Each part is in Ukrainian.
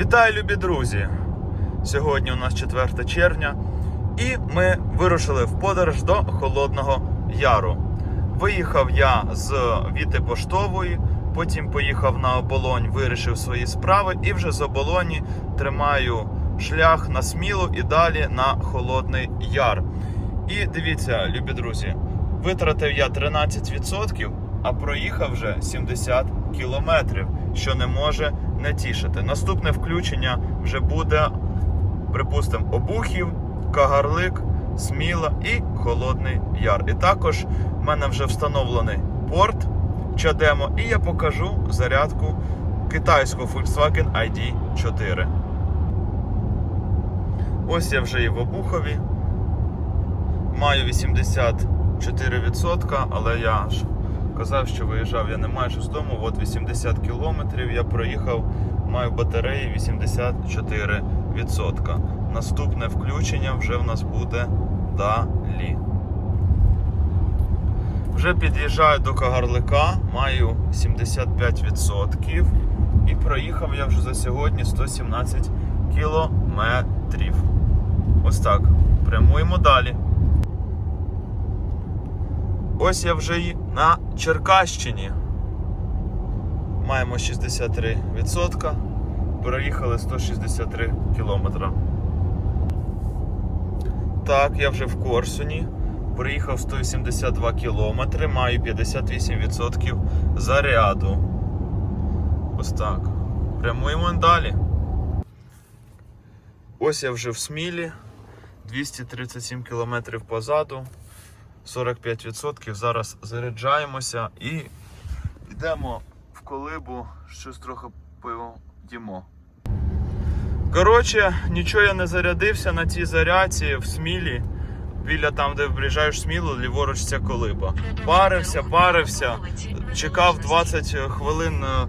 Вітаю, любі друзі! Сьогодні у нас 4 червня, і ми вирушили в подорож до Холодного Яру. Виїхав я з Віти Поштової, потім поїхав на оболонь, вирішив свої справи, і вже з оболоні тримаю шлях на смілу і далі на Холодний Яр. І дивіться, любі друзі, витратив я 13%, а проїхав вже 70 кілометрів, що не може не тішити. Наступне включення вже буде, припустимо, Обухів, Кагарлик, Сміла і Холодний Яр. І також в мене вже встановлений порт Чадемо, і я покажу зарядку китайського Volkswagen ID4. Ось я вже і в Обухові. Маю 84%, але я ж казав, що виїжджав я не майже з дому. От 80 кілометрів я проїхав, маю батареї 84%. Наступне включення вже в нас буде далі. Вже під'їжджаю до Кагарлика, маю 75% і проїхав я вже за сьогодні 117 кілометрів. Ось так. Прямуємо далі. Ось я вже і на Черкащині. Маємо 63%. Проїхали 163 кілометра. Так, я вже в Корсуні. Проїхав 182 кілометри, маю 58% заряду. Ось так. Прямуємо далі. Ось я вже в Смілі. 237 кілометрів позаду. 45%. Зараз заряджаємося і йдемо в колибу, щось трохи поїмо. Коротше, нічого я не зарядився на цій зарядці в смілі. Біля там, де виїжджаєш в смілу, ліворуч ця колиба. Парився, парився, чекав 20 хвилин е,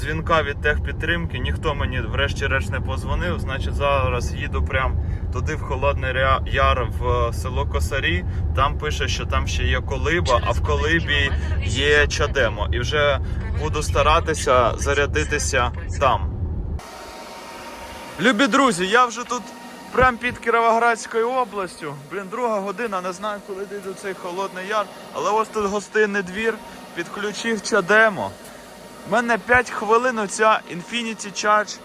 дзвінка від техпідтримки, ніхто мені врешті-решт не позвонив. Значить, зараз їду прям туди в Холодний Яр в е, село Косарі. Там пише, що там ще є колиба, а в колибі є чадемо. І вже буду старатися зарядитися там. Любі друзі, я вже тут прям під Кіровоградською областю. Блін, друга година, не знаю, коли дійду цей холодний яр. Але ось тут гостинний двір, підключив чадемо. У мене 5 хвилин оця Infinity Charge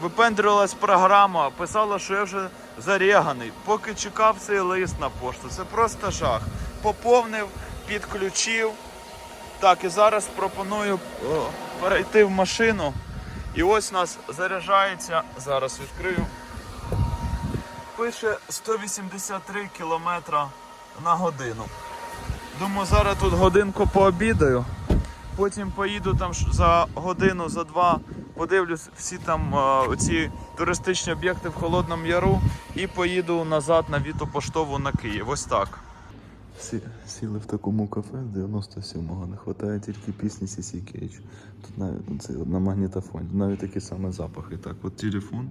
випендрювалась програма, писала, що я вже заряганий. Поки чекав цей лист на пошту. Це просто жах. Поповнив, підключив. Так, і зараз пропоную перейти в машину. І ось нас заряджається. Зараз відкрию. Пише 183 км на годину. Думаю, зараз тут годинку пообідаю. Потім поїду там за годину, за два, подивлюсь всі там е, ці туристичні об'єкти в Холодному Яру і поїду назад на Віту Поштову на Київ. Ось так. Сі, сіли в такому кафе з 97-го, не вистачає тільки пісні CC Cage. Тут навіть ну, це на магнітофоні, навіть такі самі запахи. Так, от телефон.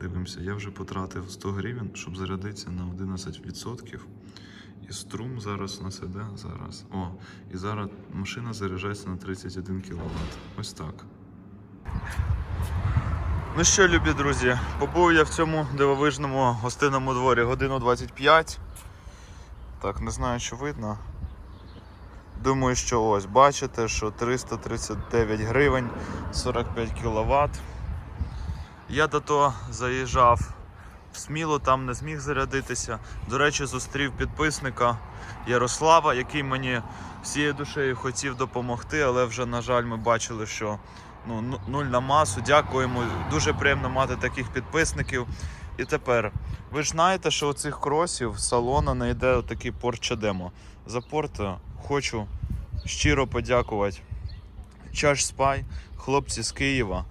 Дивимося, я вже потратив 100 гривень, щоб зарядитися на 11%. І струм зараз у нас іде зараз. О, і зараз машина заряджається на 31 кВт. Ось так. Ну що, любі друзі, побув я в цьому дивовижному гостинному дворі годину 25. Так, не знаю, що видно. Думаю, що ось бачите, що 339 гривень 45 кВт. Я до того заїжджав сміло, там не зміг зарядитися. До речі, зустрів підписника Ярослава, який мені всією душею хотів допомогти, але вже, на жаль, ми бачили, що ну, ну- нуль на масу. Дякуємо. Дуже приємно мати таких підписників. І тепер, ви ж знаєте, що у цих кросів салона не йде такий порт. За порт е, хочу щиро подякувати Charge Spy, хлопці з Києва.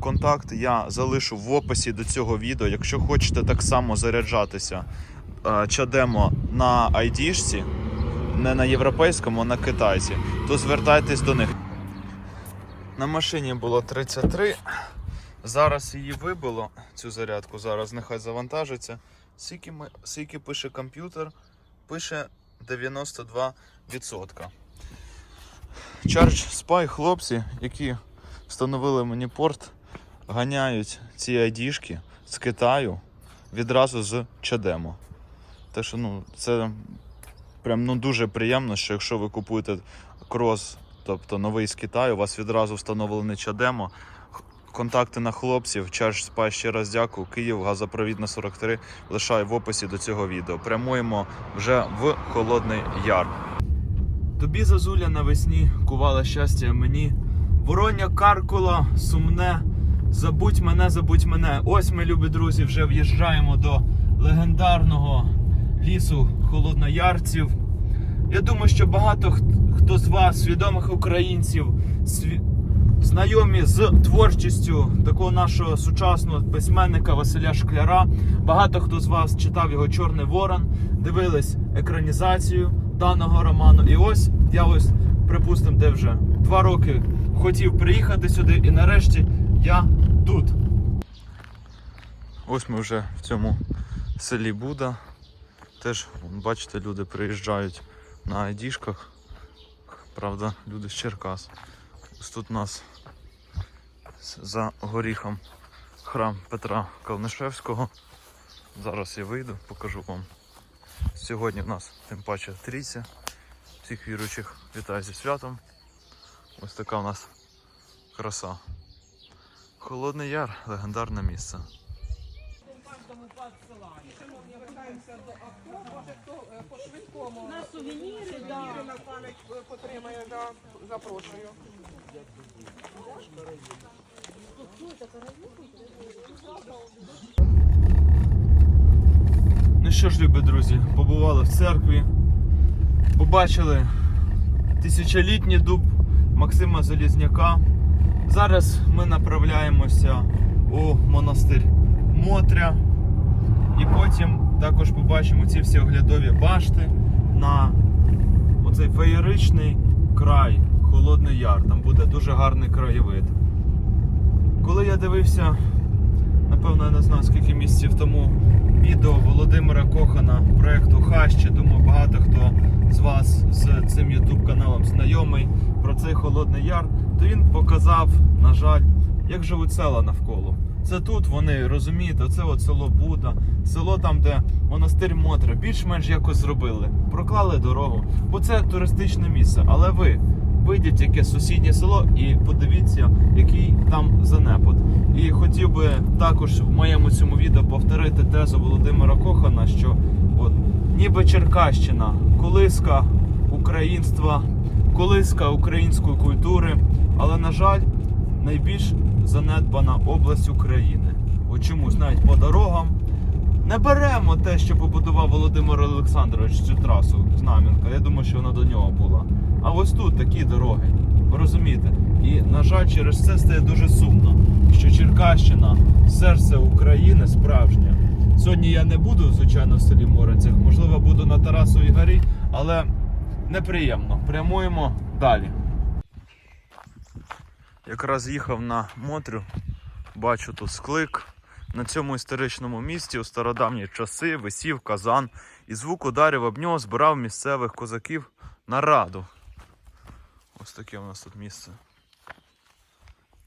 Контакт я залишу в описі до цього відео. Якщо хочете так само заряджатися е, чадемо на ID-шці, не на європейському, а на китайці, то звертайтесь до них. На машині було 33. Зараз її вибило, цю зарядку. Зараз нехай завантажиться. Скільки, ми, скільки пише комп'ютер? Пише 92%. Charge Spy хлопці, які встановили мені порт ганяють ці айдішки з Китаю відразу з Чадемо. Так що ну, це прям ну, дуже приємно, що якщо ви купуєте крос, тобто новий з Китаю, у вас відразу встановлений Чадемо. Контакти на хлопців, Чаш Спай ще раз дякую. Київ, газопровідна 43. Лишаю в описі до цього відео. Прямуємо вже в Холодний Яр. Тобі зазуля навесні кувала щастя мені. Вороння каркула, сумне. Забудь мене, забудь мене. Ось ми, любі друзі, вже в'їжджаємо до легендарного лісу холодноярців. Я думаю, що багато хт- хто з вас, свідомих українців, сві- знайомі з творчістю такого нашого сучасного письменника Василя Шкляра. Багато хто з вас читав його Чорний Ворон, дивились екранізацію даного роману. І ось я ось, припустимо, де вже два роки хотів приїхати сюди, і нарешті я тут. Ось ми вже в цьому селі Буда. Теж, бачите, люди приїжджають на айдішках. Правда, люди з Черкас. Ось тут у нас за горіхом храм Петра Калнишевського. Зараз я вийду, покажу вам. Сьогодні в нас тим паче трійця. Всіх віруючих вітаю зі святом. Ось така у нас краса. Холодний Яр легендарне місце. На сувеніри, да. на пам'ять потримає, да, запрошую. Ну що ж, любі друзі, побували в церкві, побачили тисячолітній дуб Максима Залізняка. Зараз ми направляємося у монастир Мотря. І потім також побачимо ці всі оглядові башти на оцей феєричний край, Холодний Яр. Там буде дуже гарний краєвид. Коли я дивився напевно, я не знаю скільки місяців тому відео Володимира Кохана проєкту Хащі. Думаю, багато хто з вас з цим YouTube каналом знайомий про цей Холодний Яр. Він показав, на жаль, як живуть села навколо. Це тут вони розумієте, оце от село Буда, село там, де монастир Мотра, більш-менш якось зробили, проклали дорогу, бо це туристичне місце. Але ви вийдіть яке сусіднє село і подивіться, який там занепад. І хотів би також в моєму цьому відео повторити тезу Володимира Кохана, що от, ніби Черкащина, колиска українства, колиска української культури, але, на жаль, найбільш занедбана область України. От чомусь навіть по дорогам. Не беремо те, що побудував Володимир Олександрович цю трасу Знам'янка. Я думаю, що вона до нього була. А ось тут такі дороги. Ви розумієте? І, на жаль, через це стає дуже сумно, що Черкащина, серце України справжнє. Сьогодні я не буду, звичайно, в селі Моринцях, можливо, буду на Тарасовій горі, але неприємно. Прямуємо далі. Якраз їхав на Мотрю, бачу тут склик. На цьому історичному місці у стародавні часи висів казан і звук ударів об нього збирав місцевих козаків на раду. Ось таке у нас тут місце.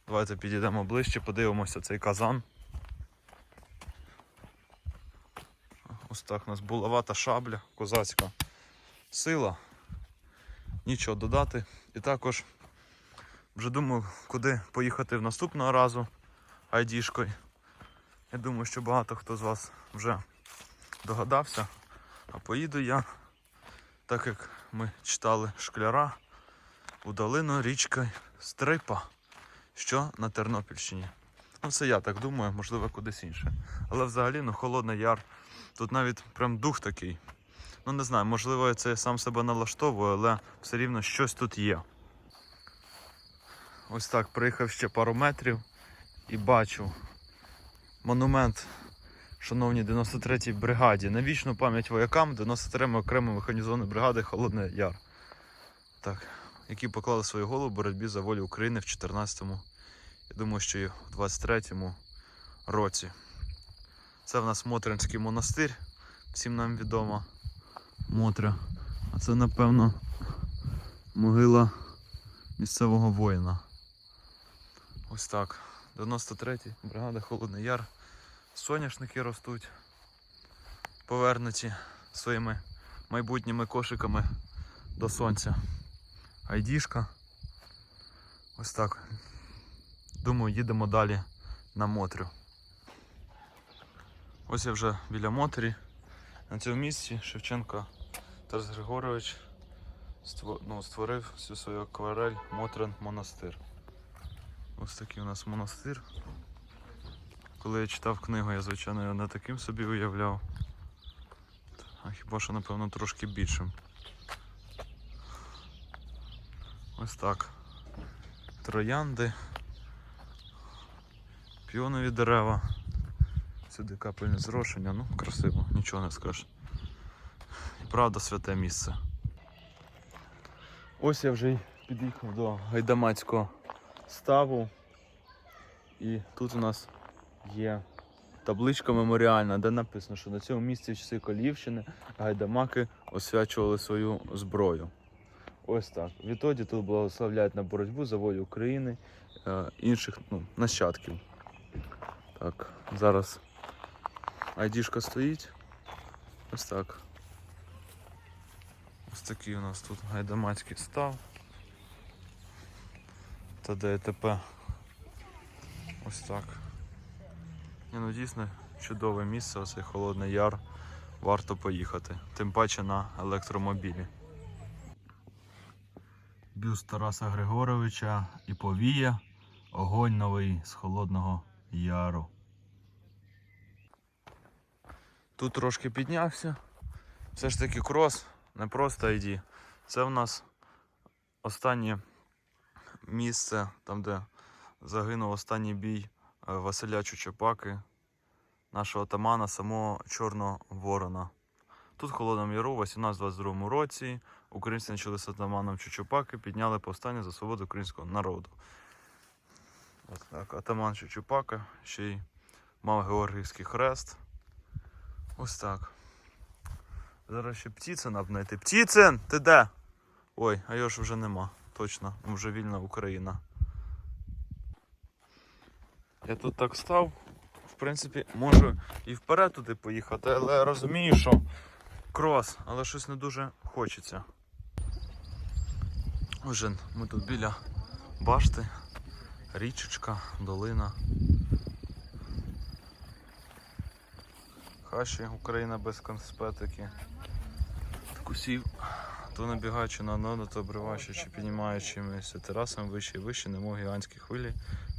Давайте підійдемо ближче, подивимося цей казан. Ось так у нас булавата шабля, козацька сила. Нічого додати. І також вже думаю, куди поїхати в наступного разу айдішкою. Я думаю, що багато хто з вас вже догадався. А поїду я, так як ми читали шкляра у долину річка Стрипа, що на Тернопільщині. Ну, це я так думаю, можливо, кудись інше. Але взагалі, ну, холодний яр. Тут навіть прям дух такий. Ну не знаю, можливо, я це сам себе налаштовую, але все рівно щось тут є. Ось так, приїхав ще пару метрів і бачу монумент шановній 93-й бригаді. На вічну пам'ять воякам 93-ї окремої механізованої бригади Холодний Яр. Так, які поклали свою голову в боротьбі за волю України в 14-му, я думаю, що і в 23-му році. Це в нас Мотринський монастир, всім нам відомо. Мотря. А це, напевно, могила місцевого воїна. Ось так. 93-й, бригада Холодний Яр. Соняшники ростуть, повернуті своїми майбутніми кошиками до сонця. Айдішка. Ось так. Думаю, їдемо далі на Мотрю. Ось я вже біля Мотрі. На цьому місці Шевченко Тарас Григорович ну, створив всю свою акварель Мотрин монастир. Ось такий у нас монастир. Коли я читав книгу, я звичайно не таким собі уявляв. А хіба що, напевно, трошки більшим. Ось так. Троянди, піонові дерева. Сюди капельне зрошення, ну красиво, нічого не скажеш. І правда святе місце. Ось я вже й під'їхав до гайдамацького ставу. І тут у нас є табличка меморіальна, де написано, що на цьому місці в часи Колівщини гайдамаки освячували свою зброю. Ось так. Відтоді тут благословляють на боротьбу за волю України е, інших ну, нащадків. Так, зараз айдішка стоїть. Ось так. Ось такий у нас тут гайдамацький став. Та ДТП. Ось так. Ні, ну дійсно чудове місце, оцей холодний яр. Варто поїхати. Тим паче на електромобілі. Бюст Тараса Григоровича і повія. Огонь новий з холодного яру. Тут трошки піднявся. Все ж таки крос, не просто ID. Це в нас останнє місце, там де загинув останній бій е, Василя Чучепаки, нашого атамана, самого Чорного Ворона. Тут в Холодному Яру, у 1822 році, українці почали з атаманом Чучупаки, підняли повстання за свободу українського народу. Ось так, атаман Чучупака, ще й мав Георгіївський хрест. Ось так. Зараз ще Птіцина б знайти. Птіцин, ти де? Ой, а його ж вже нема. Точно, вже вільна Україна. Я тут так став. В принципі, можу і вперед туди поїхати, але розумію, що крос, але щось не дуже хочеться. Отже, ми тут біля башти, річечка, долина. Хаші, Україна без конспетики. Кусів, то набігаючи на одну, то обриваючи чи піднімаючимися терасами вище і вище, немов гігантські хвилі,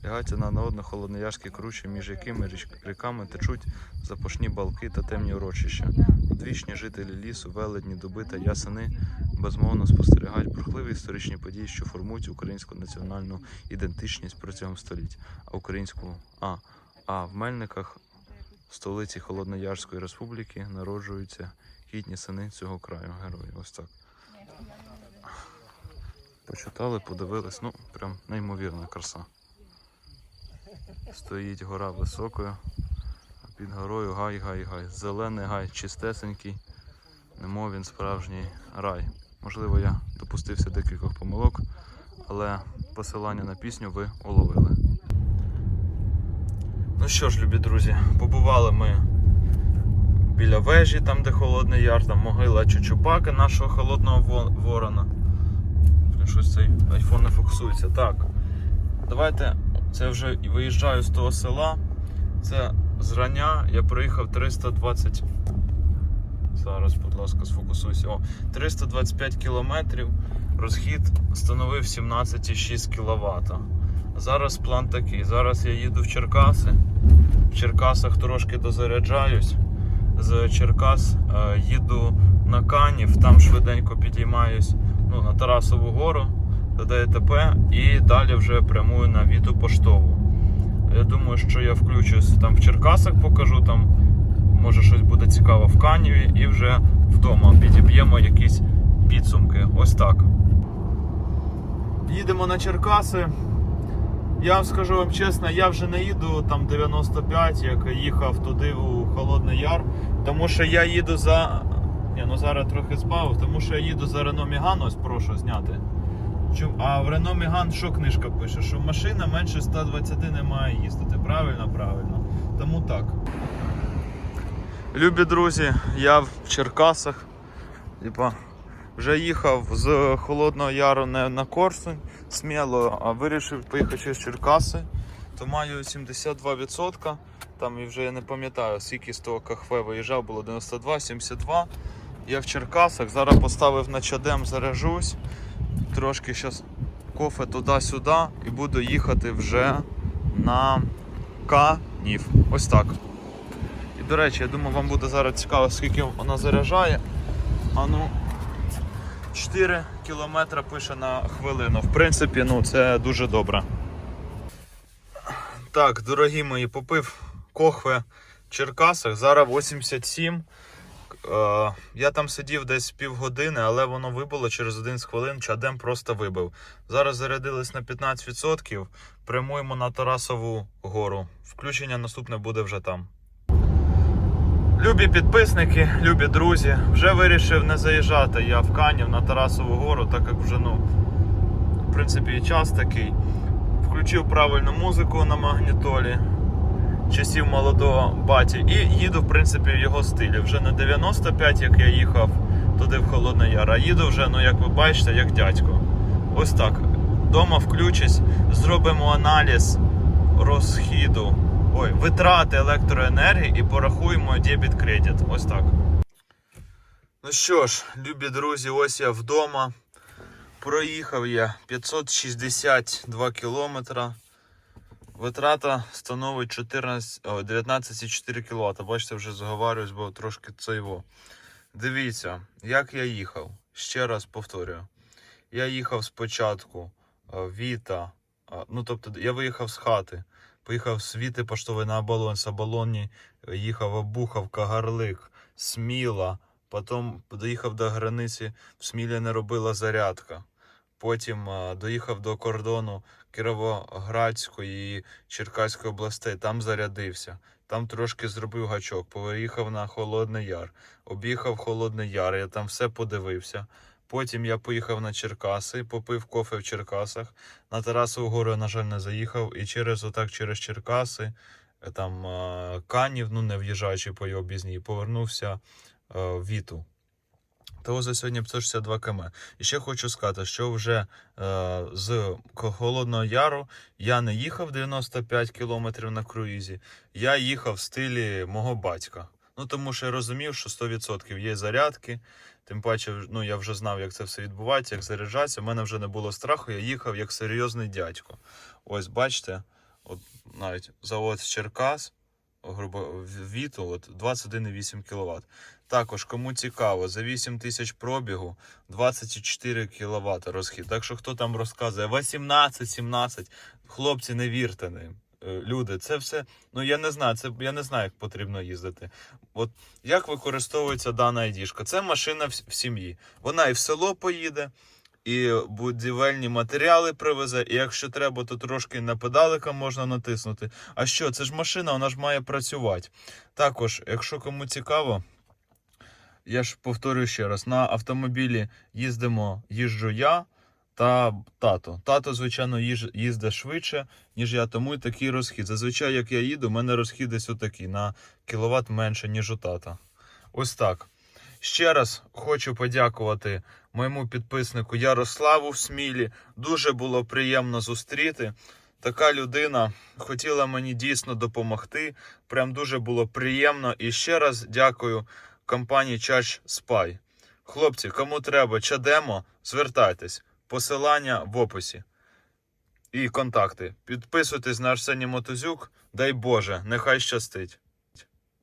лягаються на одне холодноярські кручі, між якими річ- ріками течуть запашні балки та темні урочища. Одвічні жителі лісу, велетні, дуби та ясени безмовно спостерігають бурхливі історичні події, що формують українську національну ідентичність протягом століть, а українську а, а в Мельниках, столиці Холодноярської республіки, народжуються гідні сини цього краю, герої. Ось так. Почитали, подивились, ну, прям неймовірна краса. Стоїть гора високою, під горою гай, гай, гай. Зелений гай, чистесенький, немов він справжній рай. Можливо, я допустився декількох помилок, але посилання на пісню ви уловили. Ну що ж, любі друзі, побували ми біля вежі, там де холодний яр, там могила Чучупаки, нашого холодного ворона. Щось цей айфон не фокусується. Так. Давайте це вже виїжджаю з того села. Це зрання. Я проїхав 320. Зараз, будь ласка, сфокусуйся. О, 325 кілометрів. Розхід становив 17,6 кВт. Зараз план такий. Зараз я їду в Черкаси. В Черкасах трошки дозаряджаюсь. З Черкас е, їду на Канів, там швиденько підіймаюсь ну, на Тарасову гору ДТП і далі вже прямую на Віту Поштову. Я думаю, що я включусь там в Черкасах, покажу там, може щось буде цікаво в Каніві, і вже вдома підіб'ємо якісь підсумки. Ось так. Їдемо на Черкаси. Я вам скажу вам чесно, я вже не їду там 95, як їхав туди у Холодний Яр, тому що я їду за. Ні, ну зараз трохи збавив, тому що я їду за Renault Megane, ось прошу зняти. А в Renault Megane що книжка пише? Що машина менше 120 не має їздити. Правильно, правильно. Тому так. Любі друзі, я в Черкасах. Типа, вже їхав з Холодного Яру не на Корсунь сміло, а вирішив поїхати через Черкаси. То маю 72%. Там і вже я не пам'ятаю, скільки з того кахве виїжджав, було 92, 72. Я в Черкасах, зараз поставив на чадем, заряжусь. Трошки зараз кофе туди-сюди і буду їхати вже на Канів. Ось так. І до речі, я думаю, вам буде зараз цікаво, скільки вона заряджає. А ну, 4 кілометри пише на хвилину. В принципі, ну це дуже добре. Так, дорогі мої, попив кохве в Черкасах. Зараз 87. Е, я там сидів десь півгодини, але воно вибило через 11 хвилин, чадем просто вибив. Зараз зарядились на 15%, прямуємо на Тарасову гору. Включення наступне буде вже там. Любі підписники, любі друзі, вже вирішив не заїжджати я в Канів на Тарасову гору, так як вже, ну, в принципі, і час такий. Включив правильну музику на магнітолі часів молодого баті і їду, в принципі, в його стилі. Вже не 95, як я їхав туди в Холодний Яр, а їду вже, ну як ви бачите, як дядько. Ось так. Дома включусь, зробимо аналіз розхіду, ой, витрати електроенергії і порахуємо дебіт кредит. Ось так. Ну що ж, любі друзі, ось я вдома. Проїхав я 562 кілометра. Витрата становить 19,4 кВт. Бачите, вже зговорююсь, бо трошки це його. Дивіться, як я їхав. Ще раз повторюю. Я їхав спочатку е, Віта. е, Ну, тобто, я виїхав з хати. Поїхав з Віти поштової на Оболонь. Оболоні їхав Обуховка, Гарлик, Сміла. Потім доїхав до границі, в Смілі не робила зарядка. Потім е, доїхав до кордону Кіровоградської і Черкаської областей, там зарядився. Там трошки зробив гачок, поїхав на Холодний Яр, об'їхав Холодний Яр, я там все подивився. Потім я поїхав на Черкаси, попив кофе в Черкасах. На Тарасову гору, на жаль, не заїхав. І через отак, через Черкаси, е, там е, Канів, ну не в'їжджаючи по його об'їзній, повернувся е, в Віту. Того за сьогодні 562 км. І ще хочу сказати, що вже е, з Холодного Яру я не їхав 95 км на круїзі, я їхав в стилі мого батька. Ну тому що я розумів, що 100% є зарядки. Тим паче, ну я вже знав, як це все відбувається, як заряджатися. У мене вже не було страху, я їхав як серйозний дядько. Ось бачите, от навіть завод Черкас, грубо Віту, от 21,8 кВт. Також, кому цікаво, за 8 тисяч пробігу 24 кВт розхід. Так що хто там розказує 18-17, хлопці, не вірте ним. Е, Люди, це все. Ну я не знаю, це я не знаю, як потрібно їздити. От як використовується дана айдішка? Це машина в, в сім'ї. Вона і в село поїде, і будівельні матеріали привезе. І якщо треба, то трошки на педалика можна натиснути. А що? Це ж машина, вона ж має працювати. Також, якщо кому цікаво. Я ж повторюю ще раз: на автомобілі їздимо, їжджу я та тато. Тато, звичайно, їздить швидше, ніж я, тому і такий розхід. Зазвичай, як я їду, у мене розхід десь отакий на кіловат менше, ніж у тата. Ось так. Ще раз хочу подякувати моєму підписнику Ярославу в Смілі. Дуже було приємно зустріти. Така людина хотіла мені дійсно допомогти. Прям дуже було приємно. І ще раз дякую компанії Charge Spy. Хлопці, кому треба чадемо, звертайтесь. Посилання в описі. І контакти. Підписуйтесь на Арсеній Мотузюк. Дай Боже, нехай щастить.